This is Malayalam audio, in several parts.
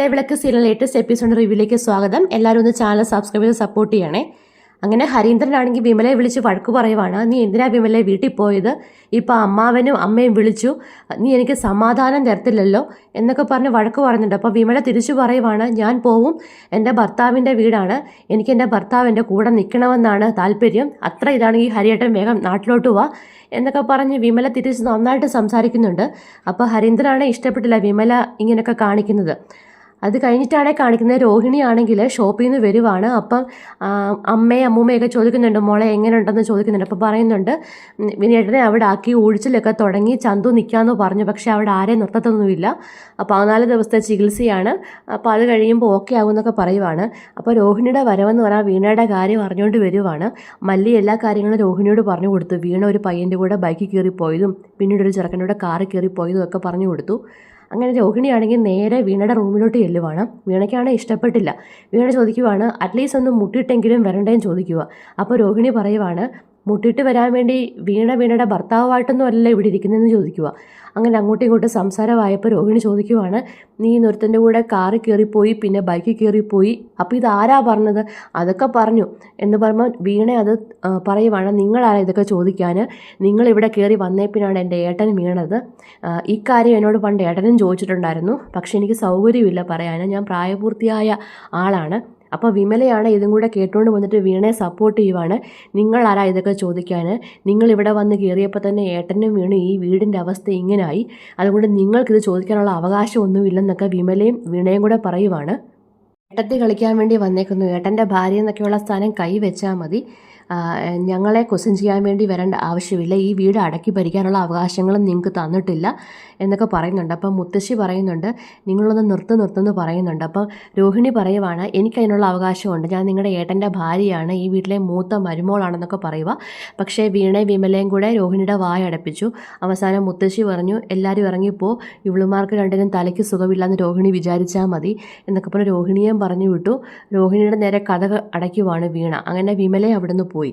വിളക്ക് സീരിയൽ ലേറ്റസ്റ്റ് എപ്പിസോഡ് റിവ്യൂലേക്ക് സ്വാഗതം. എല്ലാവരും ഒന്ന് ചാനൽ സബ്സ്ക്രൈബ് ചെയ്ത് സപ്പോർട്ട് ചെയ്യണേ. അങ്ങനെ ഹരീന്ദ്രനാണെങ്കിൽ വിമലയെ വിളിച്ച് വഴക്ക് പറയുവാണ്. നീ എന്തിനാ വിമലെ വീട്ടിൽ പോയത്? ഇപ്പം അമ്മാവനും അമ്മയും വിളിച്ചു. നീ എനിക്ക് സമാധാനം തരത്തില്ലല്ലോ എന്നൊക്കെ പറഞ്ഞ് വഴക്ക് പറയുന്നുണ്ട്. അപ്പോൾ വിമല തിരിച്ചു പറയുവാണ് ഞാൻ പോവും. എന്റെ ഭർത്താവിന്റെ വീടാണ്. എനിക്ക് എന്റെ ഭർത്താവ് എന്റെ കൂടെ നിൽക്കണമെന്നാണ് താല്പര്യം. അത്ര ഇതാണെങ്കിൽ ഹരിയേട്ടൻ വേഗം നാട്ടിലോട്ട് വാ. എന്നൊക്കെ പറഞ്ഞ് വിമല തിരിച്ച് നന്നായിട്ട് സംസാരിക്കുന്നുണ്ട്. അപ്പോൾ ഹരീന്ദ്രനാണ് ഇഷ്ടപ്പെട്ടില്ല വിമല ഇങ്ങനെയൊക്കെ കാണിക്കുന്നത്. അത് കഴിഞ്ഞിട്ടാണ് കാണിക്കുന്നത്. രോഹിണി ആണെങ്കിൽ ഷോപ്പിൽ നിന്ന് വരുവാണ്. അപ്പം അമ്മയും അമ്മൂമ്മയൊക്കെ ചോദിക്കുന്നുണ്ട് മോളെ എങ്ങനെയുണ്ടെന്ന് ചോദിക്കുന്നുണ്ട്. അപ്പോൾ പറയുന്നുണ്ട് വിനേട്ടനെ അവിടെ ആക്കി ഒഴിച്ചിലൊക്കെ തുടങ്ങി ചന്തു നിൽക്കാമെന്ന് പറഞ്ഞു. പക്ഷേ അവിടെ ആരെയും നിർത്തത്തൊന്നുമില്ല. അപ്പോൾ പതിനാല് ദിവസത്തെ ചികിത്സയാണ്. അപ്പോൾ അത് കഴിയുമ്പോൾ ഓക്കെ ആകുമെന്നൊക്കെ പറയുവാണ്. അപ്പോൾ രോഹിണിയുടെ വരവെന്ന് പറഞ്ഞാൽ വീണയുടെ കാര്യം അറിഞ്ഞുകൊണ്ട് വരുവാണ്. മല്ലി എല്ലാ കാര്യങ്ങളും രോഹിണിയോട് പറഞ്ഞു കൊടുത്തു. വീണ ഒരു പയ്യന്റെ കൂടെ ബൈക്കിൽ കയറിപ്പോയതും പിന്നീട് ഒരു ചെറുക്കനോട് കാറിൽ കയറിപ്പോയതും ഒക്കെ പറഞ്ഞു കൊടുത്തു. അങ്ങനെ രോഹിണിയാണെങ്കിൽ നേരെ വീണയുടെ റൂമിലോട്ട് ചെല്ലുവാണ്. വീണയ്ക്കാണെങ്കിൽ ഇഷ്ടപ്പെട്ടില്ല. വീണ ചോദിക്കുവാണ് അറ്റ്ലീസ്റ്റ് ഒന്ന് മുട്ടിയിട്ടെങ്കിലും വരണ്ടേന്ന് ചോദിക്കുക അപ്പോൾ രോഹിണി പറയുവാണ് മുട്ടിയിട്ട് വരാൻ വേണ്ടി വീണ വീണയുടെ ഭർത്താവായിട്ടൊന്നും അല്ല ഇവിടെ ഇരിക്കുന്നതെന്ന് ചോദിക്കുക. അങ്ങനെ അങ്ങോട്ടും ഇങ്ങോട്ടും സംസാരമായപ്പോൾ രോഹിണി ചോദിക്കുവാണ് നീ ഇന്നൊരുത്തന്റെ കൂടെ കാറിൽ കയറിപ്പോയി പിന്നെ ബൈക്കിൽ കയറിപ്പോയി. അപ്പോൾ ഇത് ആരാ പറഞ്ഞത്? അതൊക്കെ പറഞ്ഞു. എന്ന് പറയുമ്പോൾ വീണ അത് പറയുവാണ് നിങ്ങളാരാ ഇതൊക്കെ ചോദിക്കാൻ? നിങ്ങളിവിടെ കയറി വന്നേ പിന്നാണ് എന്റെ ഏട്ടൻ വീണത്. ഇക്കാര്യം എന്നോട് പണ്ട് ഏട്ടനും ചോദിച്ചിട്ടുണ്ടായിരുന്നു. പക്ഷേ എനിക്ക് സൗകര്യമില്ല പറയാൻ. ഞാൻ പ്രായപൂർത്തിയായ ആളാണ്. അപ്പോൾ വിമലയാണ് ഇതും കൂടെ കേട്ടുകൊണ്ട് വന്നിട്ട് വീണയെ സപ്പോർട്ട് ചെയ്യുവാണ്. നിങ്ങൾ ആരാ ഇതൊക്കെ ചോദിക്കാൻ നിങ്ങൾ ഇവിടെ വന്ന് കയറിയപ്പോൾ തന്നെ ഏട്ടനും വീണു ഈ വീടിന്റെ അവസ്ഥ ഇങ്ങനായി. അതുകൊണ്ട് നിങ്ങൾക്കിത് ചോദിക്കാനുള്ള അവകാശമൊന്നുമില്ലെന്നൊക്കെ വിമലയും വീണയും കൂടെ പറയുവാണ്. ഏട്ടത്തി കളിക്കാൻ വേണ്ടി വന്നേക്കുന്നു. ഏട്ടന്റെ ഭാര്യ എന്നൊക്കെയുള്ള സ്ഥാനം കൈവച്ചാൽ മതി. ഞങ്ങളെ ക്വസ്റ്റ്യൻ ചെയ്യാൻ വേണ്ടി വരേണ്ട ആവശ്യമില്ല. ഈ വീട് അടക്കി ഭരിക്കാനുള്ള അവകാശങ്ങളും നിങ്ങൾക്ക് തന്നിട്ടില്ല എന്നൊക്കെ പറയുന്നുണ്ട്. അപ്പം മുത്തശ്ശി പറയുന്നുണ്ട് നിങ്ങളൊന്ന് നിർത്തു നിർത്തുമെന്ന് പറയുന്നുണ്ട്. അപ്പം രോഹിണി പറയുവാണ് എനിക്കതിനുള്ള അവകാശമുണ്ട്. ഞാൻ നിങ്ങളുടെ ഏട്ടന്റെ ഭാര്യയാണ്. ഈ വീട്ടിലെ മൂത്ത മരുമോളാണെന്നൊക്കെ പറയുക പക്ഷേ വീണയും വിമലയും കൂടെ രോഹിണിയുടെ വായ അടപ്പിച്ചു. അവസാനം മുത്തശ്ശി പറഞ്ഞു എല്ലാവരും ഇറങ്ങിപ്പോ. ഇവളുമാർക്ക് രണ്ടിനും തലയ്ക്ക് സുഖമില്ലാന്ന് രോഹിണി വിചാരിച്ചാൽ മതി. എന്നൊക്കെ പറഞ്ഞ് രോഹിണിയും പറഞ്ഞു വിട്ടു. രോഹിണിയുടെ നേരെ കഥ അടയ്ക്കുവാണ് വീണ. അങ്ങനെ വിമലയെ അവിടുന്ന് പോയി. ആ,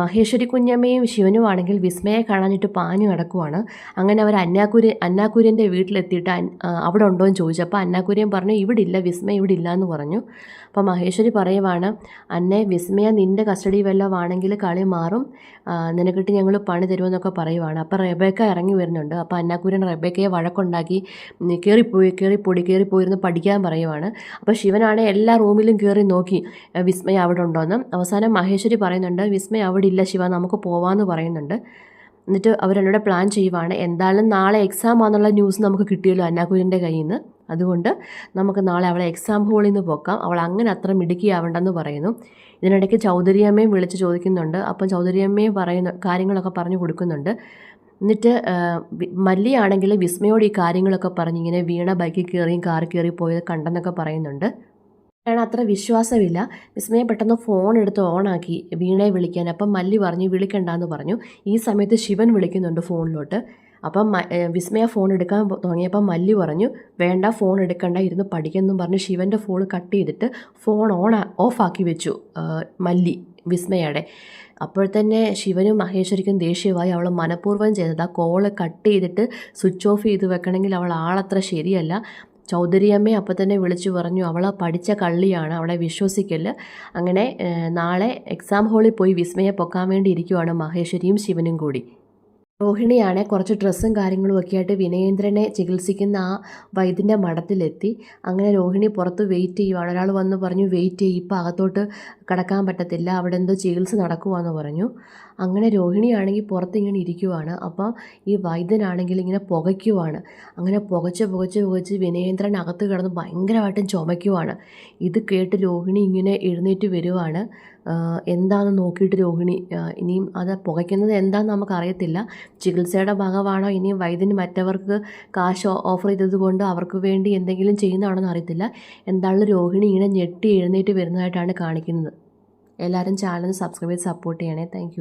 മഹേശ്വരി കുഞ്ഞമ്മയും ശിവനുമാണെങ്കിൽ വിസ്മയെ കാണാനിട്ട് പാഞ്ഞു കിടക്കുവാണ്. അങ്ങനെ അവർ അന്നാക്കുര്യൻ അന്നാക്കുര്യന്റെ വീട്ടിലെത്തിയിട്ട് അവിടെ ഉണ്ടോ എന്ന് ചോദിച്ചു. അപ്പോൾ അന്നാക്കുര്യൻ പറഞ്ഞു ഇവിടെ ഇല്ല വിസ്മയ ഇവിടെ ഇല്ല എന്ന് പറഞ്ഞു. അപ്പോൾ മഹേശ്വരി പറയുവാണ് അന്നെ വിസ്മയ നിന്റെ കസ്റ്റഡി വല്ലതും ആണെങ്കിൽ കളി മാറും. നിനക്കിട്ട് ഞങ്ങൾ പണി തരുമെന്നൊക്കെ പറയുവാണ്. അപ്പോൾ റെബേക്ക ഇറങ്ങി വരുന്നുണ്ട്. അപ്പോൾ അന്നാക്കുര്യൻ റെബേക്കയെ വഴക്കുണ്ടാക്കി കയറിപ്പോയി കയറിപ്പൊടി കയറിപ്പോയിരുന്ന് പഠിക്കാൻ പറയുവാണ്. അപ്പോൾ ശിവനാണെ എല്ലാ റൂമിലും കയറി നോക്കി വിസ്മയ അവിടെ ഉണ്ടോയെന്ന് അവസാനം മഹേശ്വരി പറയുന്നുണ്ട് വിസ്മയ അവിടെ ഇല്ല ശിവ നമുക്ക് പോവാമെന്ന് പറയുന്നുണ്ട്. എന്നിട്ട് അവരെന്നോട് പ്ലാൻ ചെയ്യുവാണ് എന്തായാലും നാളെ എക്സാം ആണെന്നുള്ള ന്യൂസ് നമുക്ക് കിട്ടിയല്ലോ അന്നാക്കുര്യന്റെ കയ്യിൽ നിന്ന് അതുകൊണ്ട് നമുക്ക് നാളെ അവളെ എക്സാം ഹോളിൽ നിന്ന് പോക്കാം. അവൾ അങ്ങനെ അത്ര മിടുക്കിയാവണ്ടെന്ന് പറയുന്നു. ഇതിനിടയ്ക്ക് ചൗധരിയമ്മയും വിളിച്ച് ചോദിക്കുന്നുണ്ട്. അപ്പം ചൗധരിയമ്മയും പറയുന്ന കാര്യങ്ങളൊക്കെ പറഞ്ഞു കൊടുക്കുന്നുണ്ട്. എന്നിട്ട് മല്ലിയാണെങ്കിൽ വിസ്മയോട് ഈ കാര്യങ്ങളൊക്കെ പറഞ്ഞ് ഇങ്ങനെ വീണ ബൈക്കിൽ കയറിയും കാർ കയറി പോയത് കണ്ടെന്നൊക്കെ പറയുന്നുണ്ട്. ആണ് അത്ര വിശ്വാസമില്ല. വിസ്മയ പെട്ടെന്ന് ഫോൺ എടുത്ത് ഓണാക്കി വീണയെ വിളിക്കാൻ. അപ്പം മല്ലി പറഞ്ഞു വിളിക്കണ്ടെന്ന് പറഞ്ഞു. ഈ സമയത്ത് ശിവൻ വിളിക്കുന്നുണ്ട് ഫോണിലോട്ട് അപ്പം വിസ്മയ ഫോൺ എടുക്കാൻ തുടങ്ങിയപ്പോൾ തുടങ്ങിയപ്പം മല്ലി പറഞ്ഞു വേണ്ട ഫോൺ എടുക്കണ്ട ഇരുന്ന് പഠിക്കുന്നു പറഞ്ഞ് ശിവന്റെ ഫോൺ കട്ട് ചെയ്തിട്ട് ഫോൺ ഓൺ ഓഫാക്കി വെച്ചു മല്ലി വിസ്മയയുടെ. അപ്പോൾ തന്നെ ശിവനും മഹേശ്വരിക്കും ദേഷ്യമായി. അവൾ മനഃപൂർവം ചെയ്തത്. ആ കോൾ കട്ട് ചെയ്തിട്ട് സ്വിച്ച് ഓഫ് ചെയ്ത് വെക്കണമെങ്കിൽ അവൾ ആളത്ര ശരിയല്ല. ചൗധരിയമ്മയെ അപ്പം തന്നെ വിളിച്ചു പറഞ്ഞു അവൾ പഠിച്ച കള്ളിയാണ് അവളെ വിശ്വസിക്കൽ അങ്ങനെ നാളെ എക്സാം ഹാളിൽ പോയി വിസ്മയെ പൊക്കാൻ വേണ്ടി ഇരിക്കുവാണ് മഹേശ്വരിയും ശിവനും കൂടി. രോഹിണിയാണെ കുറച്ച് ഡ്രസ്സും കാര്യങ്ങളും ഒക്കെ ആയിട്ട് വിനയേന്ദ്രനെ ചികിത്സിക്കുന്ന ആ വൈദ്യന്റെ മഠത്തിലെത്തി. അങ്ങനെ രോഹിണി പുറത്ത് വെയിറ്റ് ചെയ്യുവാണ്. ഒരാൾ വന്ന് പറഞ്ഞു വെയിറ്റ് ചെയ്യും ഇപ്പോൾ അകത്തോട്ട് കടക്കാൻ പറ്റത്തില്ല അവിടെ എന്തോ ചികിത്സ നടക്കുവാന്ന് പറഞ്ഞു. അങ്ങനെ രോഹിണിയാണെങ്കിൽ പുറത്തിങ്ങനെ ഇരിക്കുവാണ്. അപ്പോൾ ഈ വൈദ്യനാണെങ്കിൽ ഇങ്ങനെ പുകയ്ക്കുവാണ്. അങ്ങനെ പുകച്ച് പുകച്ച് പുകച്ച് വിനയേന്ദ്രൻ അകത്ത് കിടന്ന് ഭയങ്കരമായിട്ടും ചുമയ്ക്കുവാണ്. ഇത് കേട്ട് രോഹിണി ഇങ്ങനെ എഴുന്നേറ്റ് വരുവാണ്. എന്താണെന്ന് നോക്കിയിട്ട് രോഹിണി ഇനിയും അത് പുകയ്ക്കുന്നത് എന്താണെന്ന് നമുക്കറിയത്തില്ല. ചികിത്സയുടെ ഭാഗമാണോ ഇനിയും വൈദ്യന് മറ്റവർക്ക് കാശ് ഓഫർ ചെയ്തതുകൊണ്ട് അവർക്ക് വേണ്ടി എന്തെങ്കിലും ചെയ്യുന്നതാണെന്ന് അറിയത്തില്ല. എന്തായാലും രോഹിണി ഇങ്ങനെ ഞെട്ടി എഴുന്നേറ്റ് വരുന്നതായിട്ടാണ് കാണിക്കുന്നത്. എല്ലാവരും ചാനൽ സബ്സ്ക്രൈബ് ചെയ്ത് സപ്പോർട്ട് ചെയ്യണേ. താങ്ക്